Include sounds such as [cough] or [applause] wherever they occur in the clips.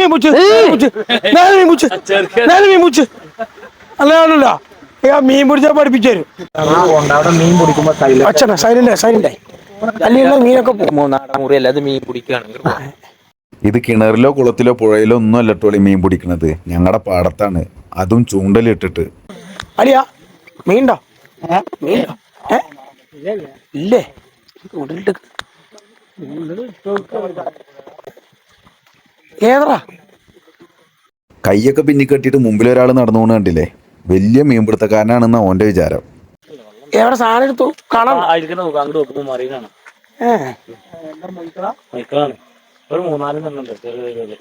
മീൻ മുച്ച് നീ നേരെ മീൻ പിടിച്ച് നേരെ മീൻ പിടിച്ച് അല്ല അല്ല മീൻ പിടിച്ചാൽ പഠിപ്പിച്ചു തരും അച്ഛനാ സൈലന്റ് അല്ലെങ്കിൽ മീനൊക്കെ മീൻ പിടിക്കുകയാണെങ്കിൽ ഇത് കിണറിലോ കുളത്തിലോ പുഴയിലോ ഒന്നും അല്ല ടോളി മീൻ പിടിക്കണത്. ഞങ്ങളുടെ പാടത്താണ്. അതും ചൂണ്ടലിട്ടിട്ട്. അലിയാ മീണ്ടോ മീനുണ്ടോ ഏ? ഇല്ലേ? ഉടലിട്ട് ഏതറാ കൈയൊക്കെ പിന്നി കെട്ടിട്ട് മുമ്പിൽ ഒരാൾ നടന്നു പോണ കണ്ടില്ലേ? വലിയ മീൻപിടുത്തക്കാരനാണെന്ന ഓന്റെ വിചാരം. എവിടെ സാധനം എടുത്തു? കാണാം അങ്ങോട്ട് നോക്കുമ്പോ മൈക്കളാണ് ഒരു മൂന്നാലും ചെറിയ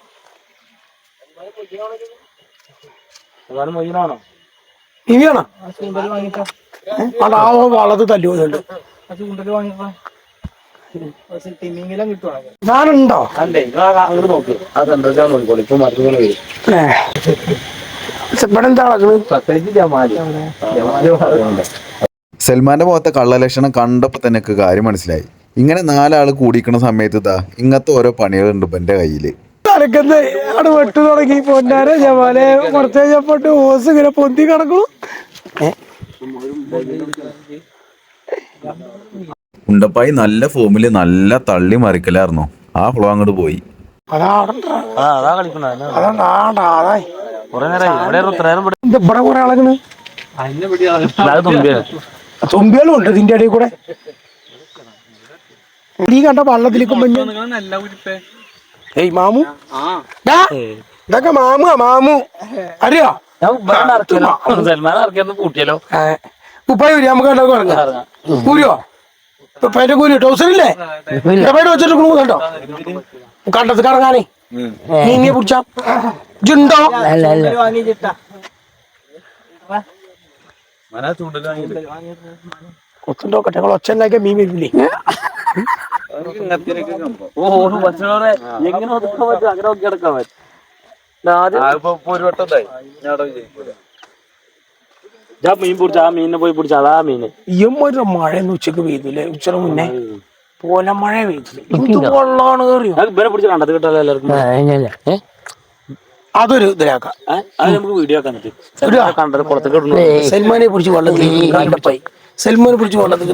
മൊയ്യനാണോ ഇനിയാണോ? വളത് തല്ലുപോയുണ്ട് ഞാനുണ്ടോ? അല്ലേ അങ്ങോട്ട് നോക്ക്. അത് എന്താ നോക്കിക്കോളൂ ഇപ്പൊ മറിഞ്ഞു വരും. ഏ. ഇവിടെ എന്താ നടക്കുന്നത് പ്രത്യേകിച്ച് ജമാലി. ജമാലി പറയുന്നുണ്ട് സൽമാന്റെ മുഖത്തെ കള്ളലക്ഷണം കണ്ടപ്പോൾ തന്നെ എനിക്ക് കാര്യം മനസ്സിലായി. ഇങ്ങനെ നാലാൾ കൂടിക്കണ സമയത്ത് ഇതാ ഇങ്ങനത്തെ ഓരോ പണികളുണ്ട് ഇപ്പൊ എന്റെ കയ്യിൽ. തലക്കന്ന് അവിടെ വെട്ടു തുടങ്ങി. പൊന്നാരെ ജമാലെ കുറച്ച് കഴിഞ്ഞപ്പോട്ട് ഓസ് ഇങ്ങനെ പൊന്തി കിടക്കും. ഉണ്ടപ്പായി നല്ല ഫോമിൽ നല്ല തള്ളി മറിക്കലായിരുന്നു. ആ ഫ്ലോ അങ്ങോട്ട് പോയി. ഇവിടെ കുറെ തുമ്പികളും ഉണ്ട് ഇതിന്റെ ഇടയിൽ കൂടെ. നീ കണ്ട വള്ളത്തിലേക്ക് ഏയ് മാമു. ഇതൊക്കെ മാമു മാമു. അറിയോ? സൽമാൻ ഇറക്കിയൊന്ന് ഉപ്പായി നമുക്ക് കണ്ടോ പറഞ്ഞ കൂരിയോ കൂലി ടൗസറില്ലേ പേര് വെച്ചിട്ട് കണ്ടോ? കണ്ടത് കറങ്ങാനേ. നീങ്ങിയെ പിടിച്ചാ. ജുണ്ടോ കൊത്തുണ്ടോ കട്ടങ്ങൾ ഒച്ച ഉണ്ടാക്കിയ മീൻ വരില്ലേ എങ്ങനെ ഒതുക്കാൻ പറ്റും? അങ്ങനെ നോക്കി കിടക്കാൻ പറ്റും. ഞാൻ മീൻ പിടിച്ച ആ മീനിനെ പോയി പിടിച്ച അതാ മീന്. ഇയമ്മൊരു മഴ ഉച്ചയ്ക്ക് പെയ്തില്ലേ? ഉച്ചയുടെ മുന്നേ പോലെ മഴ പെയ്തില്ലേ? വെള്ളമാണ് കയറിയോ ഇവരെ പിടിച്ച് കണ്ടത് കിട്ടാലോ എല്ലാവർക്കും? അതൊരു ഇതിലാക്കാം? അത് നമുക്ക് വീഡിയോ ആക്കാൻ പറ്റും. കണ്ടത് പുറത്തേക്ക് ഇടുന്നു സൽമാനെ പിടിച്ച് വെള്ളത്തിൽ കണ്ടപ്പായി സൽമാനെ പിടിച്ച് വെള്ളത്തിൽ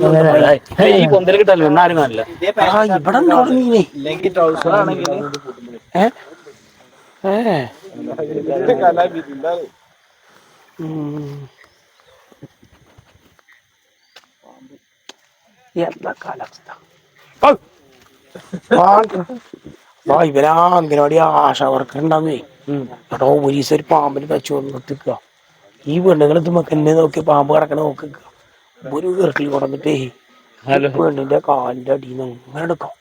ഈ പൊന്തൽ കിട്ടാലോ എന്നാരും കാണില്ല. ആ ഇവിടെ മീനെ? ഏ? ഏ? എന്താ കാലാവസ്ഥ. ആ, ഇവരാ അംഗനവാടി ആശ വർക്ക് ഉണ്ടാവുന്നേ എടോ പോലീസ് ഒരു പാമ്പിന് തച്ചു നിർത്തിക്കുക ഈ പെണ്ണുങ്ങൾ മക്കന്നെ നോക്കി പാമ്പ് കിടക്കണ നോക്കുക ഒരു വീട്ടിൽ കൊടന്നിട്ടേ പെണ്ണിന്റെ കാലിന്റെ അടിയിൽ നിന്ന് അങ്ങനെ എടുക്കാം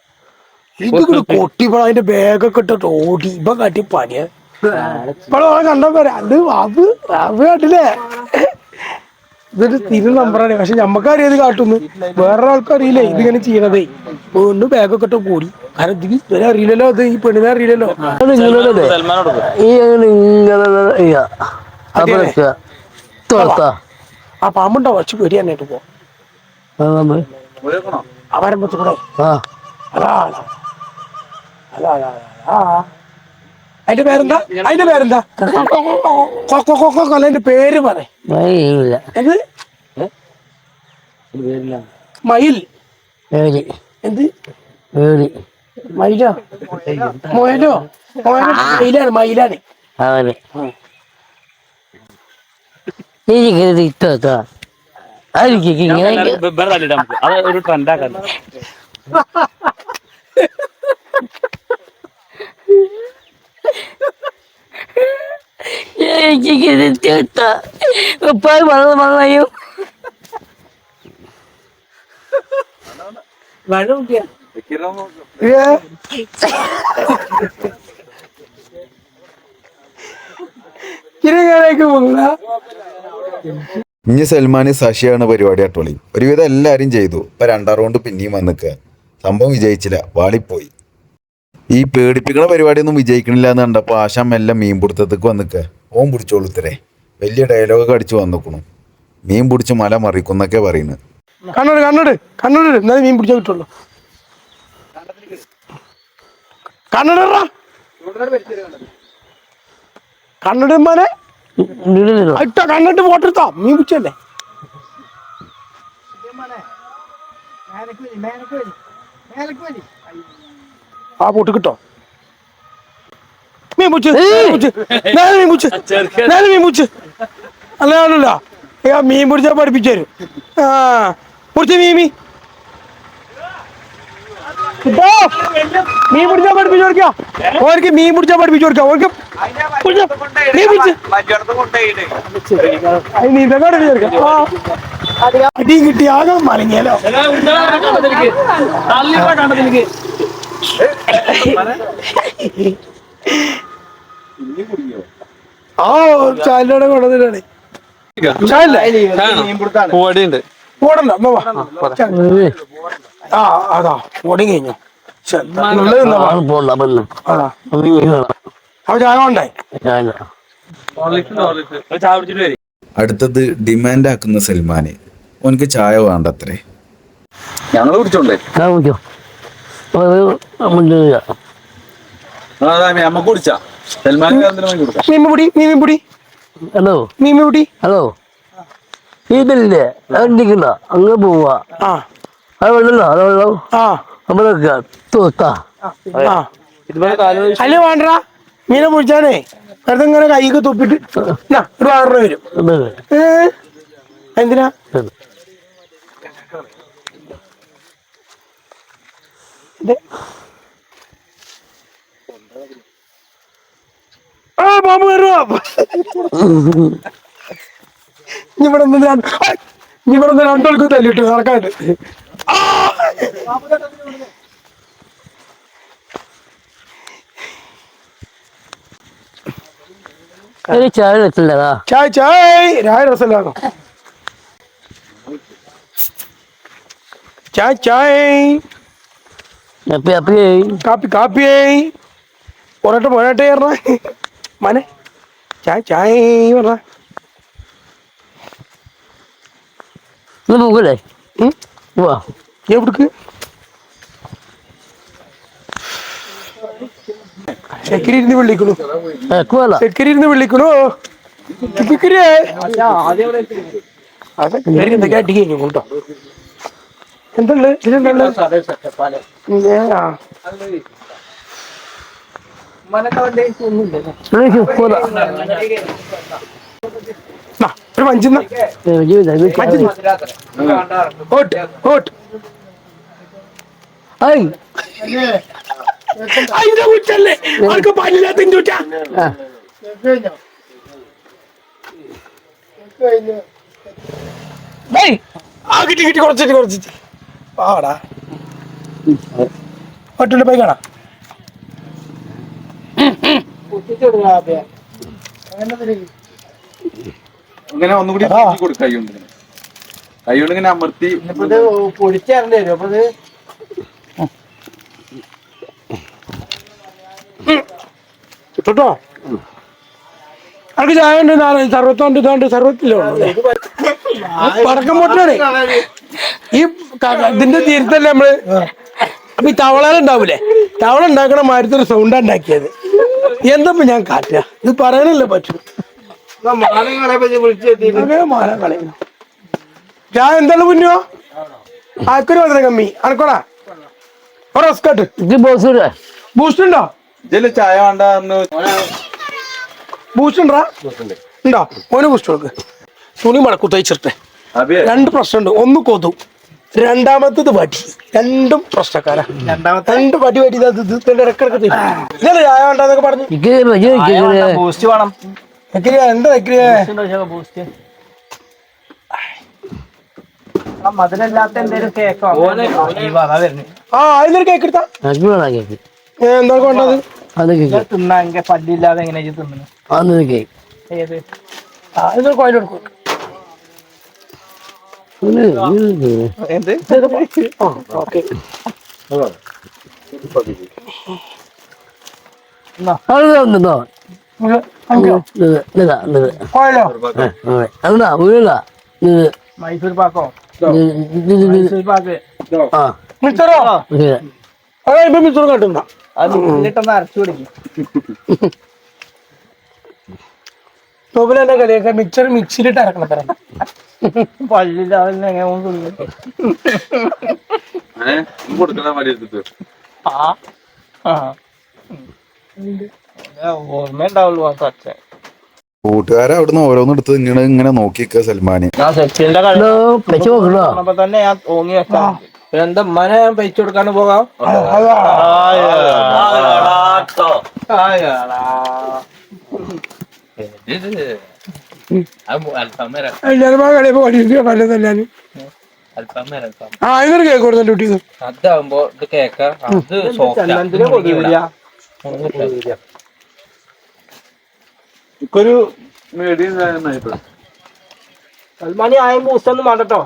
ഇത് കൊട്ടിപ്പോ അതിന്റെ ബാഗൊക്കെ ഇട്ടിട്ട് ഓടി. ഇപ്പൊ കാട്ടി പനിയ ഇപ്പോഴോ കണ്ടപ്പോ അത് വാവ് വാവ് കാട്ടില്ലേ ഇതൊരു തിരു നമ്പറാണ്. പക്ഷെ ഞമ്മക്ക് ഇത് കാട്ടുന്നു? വേറെ ആൾക്കറിയില്ലേ ഇതിങ്ങനെ ചെയ്യണതേ. പെണ്ണ് ബാഗൊക്കെ ഇട്ട് കൂടി കാരണം ഇതിന് ഇവരെ അറിയില്ലല്ലോ അത്? ഈ പെണ്ണിനെ അറിയില്ലല്ലോ? ഈ ഇങ്ങനെ തുറത്താ ആ പാമ്പുണ്ടോ? കുറച്ച് പേടിയാനായിട്ട് പോ. ആ വരമ്പത്ത് കൂടെ. ആ. അതാ അതാ. അതാ അതാ അതിന്റെ പേരെന്താ? അതിന്റെ പേരെന്താ? കൊക്കോ കൊക്കോ അതിന്റെ പേര് പറ. വഴിയില്ല എന്ത്? മയിൽ. എന്ത്? മയിലോ? മൊയലോ മോയലോ മയിലാണ് മയിലാണ്. അവന്. എനിക്കത് ഒരു ട്രെൻഡാക്കാൻ [laughs] ഉപ്പായി ഏ? കിരങ്ങാനേക്ക് പോകുന്ന ഇനി സൽമാന് ശശിയാണ് പരിപാടി അട്ടോളി. ഒരുവിധം എല്ലാരും ചെയ്തു. ഇപ്പൊ രണ്ടാം റൗണ്ട് പിന്നെയും വന്നിക്കുക സംഭവം വിജയിച്ചില്ല. വാളിപ്പോയി. ഈ പേടിപ്പിക്കണ പരിപാടിയൊന്നും വിജയിക്കണില്ല എന്ന് കണ്ടപ്പോ ആശാൻ മെല്ലെ മീൻ പിടുത്തത്തേക്ക് വന്നിക്ക. ഓൻ പിടിച്ചോളൂ ഇത്രേ. വലിയ ഡയലോഗൊക്കെ അടിച്ചു വന്നിക്കണു. മീൻ പിടിച്ച് മല മറിക്കുന്നൊക്കെ പറയുന്നത്. കണ്ണോട് കണ്ണോട് കണ്ണോട് എന്നാലും മീൻ പിടിച്ചാൽ കിട്ടുള്ളൂ. കണ്ണട കണ്ണിടുമ്മാനെ നിന്നില്ല ഇട്ട കണ്ണിട്ട് ഫോട്ടോ എടുത്തോ മീൻ പിടിച്ചല്ലേ? ആ പൂട്ട് കിട്ടോ? മീൻ പിടിച്ച് നേരെ മീൻ പിടിച്ച് നേരെ മീൻ പിടിച്ച് അല്ലാണ്ടല്ല ആ മീൻ പിടിച്ചാ പഠിപ്പിച്ചു തരും. ആ പിടിച്ച മീൻ മീ മീൻ പിടിച്ചാ പഠിപ്പിച്ചു കൊടുക്കാം. ഓർക്ക് മീൻ പിടിച്ചാ പഠിപ്പിച്ചു കൊടുക്കാം. ഓർക്ക് മീൻ പിടിച്ച്. അടി കിട്ടി ആകെ മലങ്ങിയാലോ ആ ചാലിനോടെ കൊണ്ടുവന്നിട്ടാണ്. ആ അതാ കഴിഞ്ഞു. അടുത്തത് ഡിമാൻഡ് ആക്കുന്ന സൽമാന്. ഓനക്ക് ചായ വേണ്ടത്രേ. ഞങ്ങൾ കുടിച്ചോണ്ടേ. ഹലോ മീൻ പിടി ഹലോ? ഇതില്ലേ? എന്തിക്കില്ല അങ്ങ് പോവാ. ആ. അത് വെള്ളല്ലോ അത് വെള്ളം ആ. നമ്മളൊക്കെ തോത്താ. അല്ലേ വേണ്ട മീനെ പിടിച്ചാനേ വെറുതെ ഇങ്ങനെ കൈക്ക് തുപ്പിട്ട് ഒരു ആറ് രൂപ വരും എന്തിനാ? ഇത്. ആ പാമ്പ് കയറുവാ ഇനി ഇവിടെ നിന്ന് ഞാൻ ഇവിടെ നിന്ന് രണ്ടാൾക്ക് തല്ലിട്ടു നടക്കാണ്ട് ചായ വെച്ചില്ലതാ ചായ് ചായ! രായ രസമില്ലാന്നോ ചായ ചായ്! കാപ്പി കാപ്പി പൊറോട്ട പൊറോട്ട പറഞ്ഞ. മനെ ചായ ചായ പറഞ്ഞ. പോകല്ലേ എവിടക്ക്? ചെക്കരി ഇരുന്ന് വിളിക്കണു. ചെക്കരി ഇരുന്ന് വിളിക്കണു ചെക്കരി അതെ കേറി എന്തൊക്കെ അടി കേട്ടോ. എന്തുണ്ട്? ഒരു മഞ്ചുന്ന ഓട്ട് ഓട്ട്. ഐ. അതിന്റെ കുറ്റല്ലേ? അവർക്ക് പല്ലില്ലാത്തതിന്റെ കുറ്റ ഏയ്, ആ കിട്ടി കിട്ടി കുറച്ചിട്ട് കുറച്ചിട്ട് പാടാ. ഒറ്റ പോയി കാണാം. ഇങ്ങനെ ഒന്നുകൂടി കൊടുക്കും കൈ കൊണ്ട് കൈ കൊണ്ട് ഇങ്ങനെ അമർത്തി. പൊടിച്ചേ ഇട്ടോ അനക്ക് ചായ ഉണ്ട്? സർവത്തോണ്ട് സർവത്തില്ലേ സർവത്തില്ലോ പടക്കം പൊട്ടാണ് ഈ ഇതിന്റെ തീരത്തല്ലേ നമ്മൾ? അപ്പൊ ഈ തവള ഉണ്ടാവൂലേ? തവള ഉണ്ടാക്കണ മാരത്തൊരു സൗണ്ടാ ഉണ്ടാക്കിയത്. എന്തപ്പോ ഞാൻ കാറ്റുക ഇത് പറയാനല്ലേ പറ്റൂ? ഞാൻ എന്താണ് പുന്നോ ആക്കൊരു വന്നില്ല കമ്മി? അനക്കോടാ? ഒരു റസ്കട്ട് ബൂസ്റ്റ് ഉണ്ടോ? ഇതിൽ ചായ വേണ്ട ബൂസ്റ്റ് ഉണ്ടോ? ഉണ്ടോ. ഓന് ബൂസ്റ്റ് കൊടുക്ക്. തുണി മടക്കു തയ്ച്ചിട്ടെ രണ്ട് പ്രശ്നമുണ്ട്. ഒന്ന് കൊതു. രണ്ടാമത്തത് വടി. രണ്ടും പ്രശ്നക്കാരാ. രണ്ടാമത്തെ? രണ്ട് വടി ഇടക്കിടക്ക് ചായ വേണ്ടെന്നൊക്കെ പറഞ്ഞു. എന്താ മധുരല്ലാത്ത എന്തെങ്കിലും കേക്കോ? ആ അതിനൊരു കേക്ക് എടുത്താ. എന്താണ് വേണ്ടത് അത് കേക്ക്. തിന്നാ പല്ലില്ലാതെ എങ്ങനെ തിന്നു അന്ന് കേക്ക്. ഏത്? ആ ഇതൊരു കോയിൽ കൊടുക്കും. എന്ത്? ഓക്കെ. അത്. മൈസൂർ പാക്കോ? മൈസൂർ ആ. മിച്ചറോ? ഇത് അതെ ഇപ്പൊ മിച്ചറ് കട്ടുണ്ട അത് മിക്സിയിലിട്ടൊന്ന് അരച്ചു പിടിക്കും. നോബിൽ എന്നെ കളിയൊക്കെ മിക്സർ മിക്സിയിലിട്ട് ഇറക്കണം തരാം പല്ലില്ലാതെ എങ്ങനെ? കൊടുക്കണ എടുത്തിട്ട്. ആ. ആ. ഓർമ്മ ഉണ്ടാവുള്ളൂ ആ സച്ച. കൂട്ടുകാരെ അവിടുന്ന് ഓരോന്ന് എടുത്ത് ഇങ്ങനെ ഇങ്ങനെ നോക്കിക്ക സൽമാന്. തന്നെ ഞാൻ തോന്നി വെക്കാം എന്താ ഉമ്മാനെ പൈസ കൊടുക്കാണ്ട് പോകാം? എല്ലാരും കളിയൊക്കെ നല്ലതല്ലാനും ആ ഇതൊരു കേക്ക് കൊടുത്തല്ലോ കുട്ടി അതാവുമ്പോ ഇത് കേക്ക അത് ഒരു സൽമാനി ആയ ബൂസ്റ്റൊന്നും വേണ്ടട്ടോ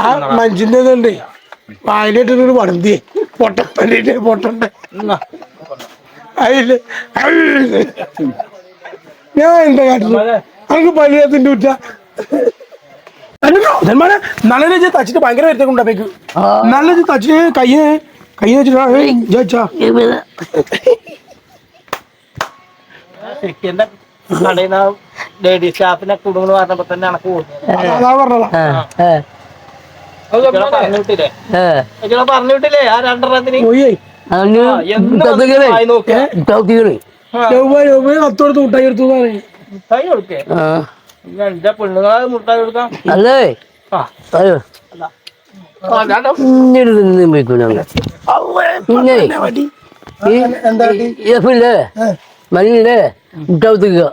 ആ മനുഷ്യന്റെ ഇതുണ്ട്. വായിലിട്ടൊരു വടന്തി പൊട്ടപ്പനിട്ട് പൊട്ടണ്ട. അതിൽ. ഞാൻ എന്താ കാട്ടില്ല അനക്ക് പല്ലിനത്തിന്റെ ഉറ്റ. നല്ല രീതിയിൽ തച്ചിട്ട് ഭയങ്കര വരുത്തേക്ക് ഉണ്ടാക്കി നല്ല രീതിയിൽ തച്ചിട്ട് കയ്യെ കയ്യെ വെച്ചിട്ടാ ചെക്കിന്റെ കടയിൽ നിന്ന് ലേഡി സ്റ്റാഫിനെ കുടുംബം പറഞ്ഞപ്പോ തന്നെ എനക്ക് പോകുന്നത് അതാ പറഞ്ഞതാ. ആ ആ രണ്ടെണ്ണത്തിന് അത്തോടത്ത് മുട്ടായി എടുത്തു മുട്ടായി കൊടുക്കേ. എന്റെ പെണ്ണുങ്ങളെ മുട്ടായി കൊടുക്കാം അല്ലേ? മണ്ണില്ലേ മുട്ടാവത്തിക്കുക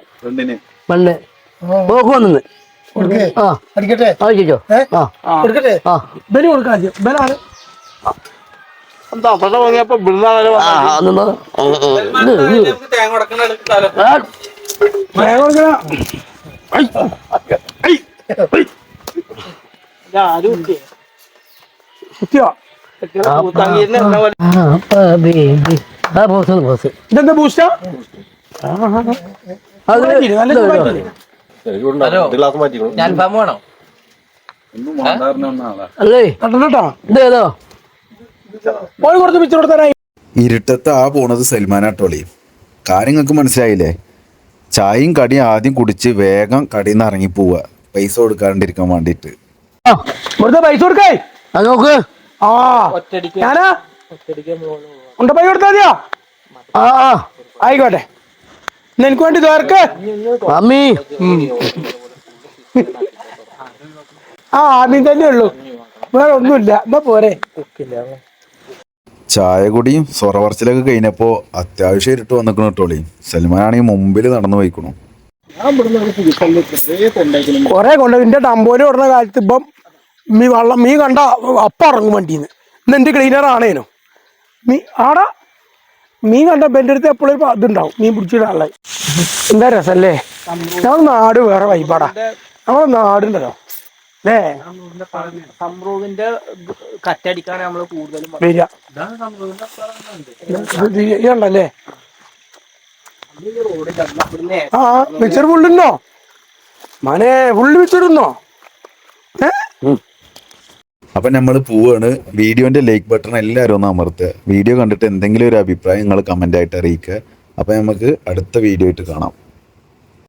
മണ്ണ്. പോക്ക് വന്നു ആ അടിക്കട്ടെ? കൊടുക്കട്ടെ? ബലി കൊടുക്കാം ബലാണ് എന്താ വാങ്ങിയപ്പോ തേങ്ങ കൊടുക്കണ? കുത്തിയോ? ഇതെന്താ ബൂസ്റ്റാ അത് ഞാൻ ഫാം വേണോ? അല്ലേ? കണ്ടോട്ടാ? ഇതേതോ പോയി കുറച്ച് കൊടുത്താനായി ഇരുട്ടത്ത് ആ പോണത് സൽമാൻ സൽമാനാട്ടോളി കാര്യങ്ങൾക്ക് മനസ്സിലായില്ലേ? ചായയും കടിയും ആദ്യം കുടിച്ച് വേഗം കടിയിൽ നിന്ന് ഇറങ്ങി പോവുക പൈസ കൊടുക്കാണ്ടിരിക്കാൻ വേണ്ടിട്ട് വെറുതെ പൈസ കൊടുക്കേ. അത് നോക്ക്. ആ ഒറ്റടിക്ക് ഞാനാ? ഒറ്റടിക്ക് മോൾ ഉണ്ട പൈ കൊടുത്താ മതിയോ? ആ ആ. ആയിക്കോട്ടെ. എന്നാ എനിക്ക് വേണ്ടി തോർക്ക് മമ്മി. ആ ആദ്യം തന്നെ ഉള്ളൂ. വേറെ ഒന്നുമില്ല. എന്നാ പോരെ. ചായ കുടിയും സ്വറവർച്ചിലൊക്കെ കഴിഞ്ഞപ്പോൾ അത്യാവശ്യം ഇരുട്ട് വന്നിക്കണം കേട്ടോളി സൽമാനാണെങ്കിൽ മുമ്പിൽ നടന്നു പോയിക്കണു. കൊറേ കൊണ്ട് എന്റെ ഡംബോര് ഓടുന്ന കാലത്ത് ഇപ്പം മീ വള്ളം മീ കണ്ട അപ്പം ഇറങ്ങും വണ്ടിന്ന് ഇന്ന് എന്റെ ക്ലീനർ ആണേനോ. മീ ആടാ. മീൻ കണ്ട എന്റെ അടുത്ത് എപ്പോഴും ഇതുണ്ടാവും. മീൻ പിടിച്ചിടാനുള്ള എന്താ രസല്ലേ? ഞങ്ങൾ നാട് വേറെ വൈപാടാ നമ്മളെ നാടുണ്ടല്ലോ. അല്ലേ? സംഭ്രൂവിന്റെ കറ്റടിക്കാണ് നമ്മൾ കൂടുതലും വരിക. ഇതുണ്ടല്ലേ ഇവിടുന്ന് ആ മിച്ചർ പുള്ളിണ്ടോ? മനെ ഫുള്ള് മിച്ചറിന്നോ ഏ? അപ്പം നമ്മൾ പോവാണ്. വീഡിയോന്റെ ലൈക്ക് ബട്ടൺ എല്ലാവരും ഒന്ന് അമർത്തുക. വീഡിയോ കണ്ടിട്ട് എന്തെങ്കിലും ഒരു അഭിപ്രായം നിങ്ങൾ കമന്റായിട്ട് അറിയിക്കുക. അപ്പം നമുക്ക് അടുത്ത വീഡിയോ ആയിട്ട് കാണാം.